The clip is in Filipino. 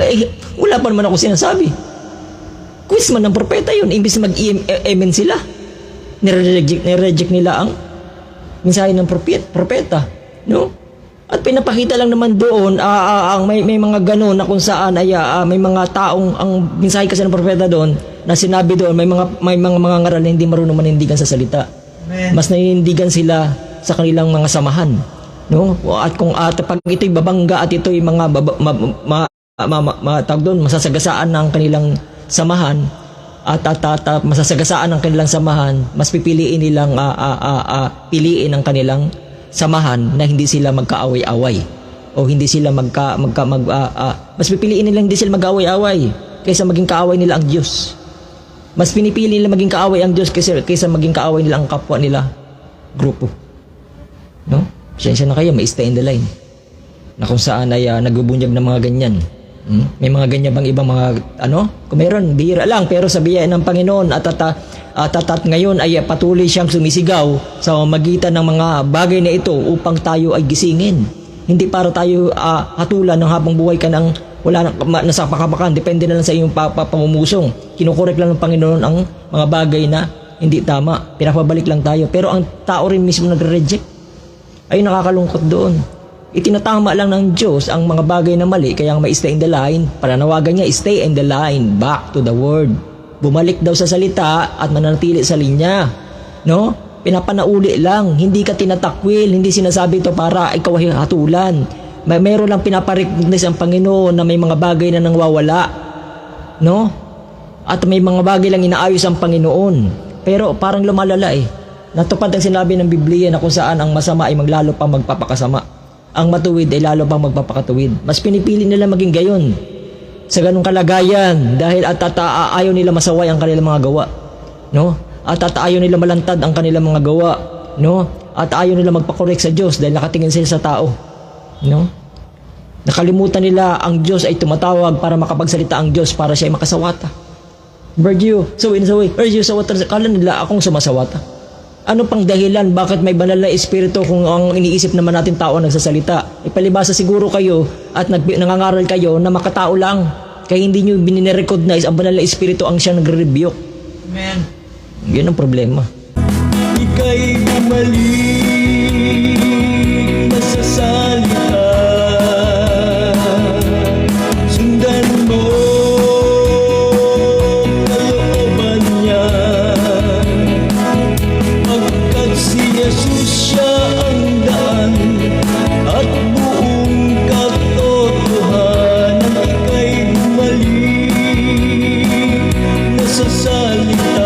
Eh, wala pa naman ako sinasabi. Quiz man ng propeta yun. Imbis mag-amen sila. Nire-reject, nire-reject nila ang mensahe ng propet, propeta. No? At pinapakita lang naman doon ah, ah, ang may, may mga ganun na kung saan ay ah, may mga taong ang mensahe kasi ng propeta doon na sinabi doon may mga may mga mga ngaral na hindi marunong manindigan sa salita. Mas naninindigan sila sa kanilang mga samahan. No? At kung at pag ito'y babangga at ito'y mga baba, ma, ma, ma, ma, ma- tawag doon, masasagasaan ng kanilang samahan at, at, at, at masasagasaan ng kanilang samahan, mas pipiliin nilang ah, ah, ah, ah, piliin ang kanilang samahan na hindi sila magkaaway-away o hindi sila magka, magka mag, ah, ah, mas pipiliin nilang hindi sila mag-away-away kaysa maging kaaway nila ang Diyos. Mas pinipili nila maging kaaway ang Diyos kaysa, kaysa maging kaaway nila ang kapwa nila grupo. No? Siyensya na kayo, may stay in the line. Na kung saan ay uh, nagbubunyag ng mga ganyan. Hmm? May mga ganyan bang ibang mga, ano? Kung meron, bihira lang. Pero sa biyaya ng Panginoon at at, at, at, at ngayon ay patuloy siyang sumisigaw sa magitan ng mga bagay na ito upang tayo ay gisingin. Hindi para tayo uh, hatulan ng habang buhay ka ng wala na, ma, nasa pakapakan. Depende na lang sa iyong pa, pa, pamumusong. Kinukorek lang ng Panginoon ang mga bagay na hindi tama. Pinapabalik lang tayo. Pero ang tao rin mismo nagre-reject ay nakakalungkot doon. Itinatama lang ng Diyos ang mga bagay na mali kaya may stay in the line. Pananawagan niya, stay in the line, back to the word. Bumalik daw sa salita at mananatili sa linya. No? Pinapanauli lang, hindi ka tinatakwil, hindi sinasabi ito para ikaw ay hatulan. May meron lang pinaparignis ang Panginoon na may mga bagay na nangwawala. No? At may mga bagay lang inaayos ang Panginoon. Pero parang lumalala eh. Natupad ang sinabi ng Biblia na kung saan ang masama ay maglalo pa magpapakasama. Ang matuwid ay lalo pang magpapakatuwid. Mas pinipili nila maging gayon sa ganong kalagayan dahil at, at a- ayaw nila masaway ang kanilang mga gawa. No? At, at ayaw nila malantad ang kanilang mga gawa. No? At ayaw nila magpakorek sa Diyos dahil nakatingin sila sa tao. No? Nakalimutan nila ang Diyos ay tumatawag para makapagsalita ang Diyos para siya ay makasawata. Virgil, so in the way, Virgil, sawata. Kala nila akong sumasawata. Ano pang dahilan bakit may banal na espiritu kung ang iniisip naman natin tao ang nagsasalita? Ipalibasa siguro kayo at nag, nangangaral kayo na makatao lang. Kaya hindi nyo binirecognize ang banal na espiritu ang siyang nagre-rebuke. Amen. Yun ang problema. Ika'y bumalik light.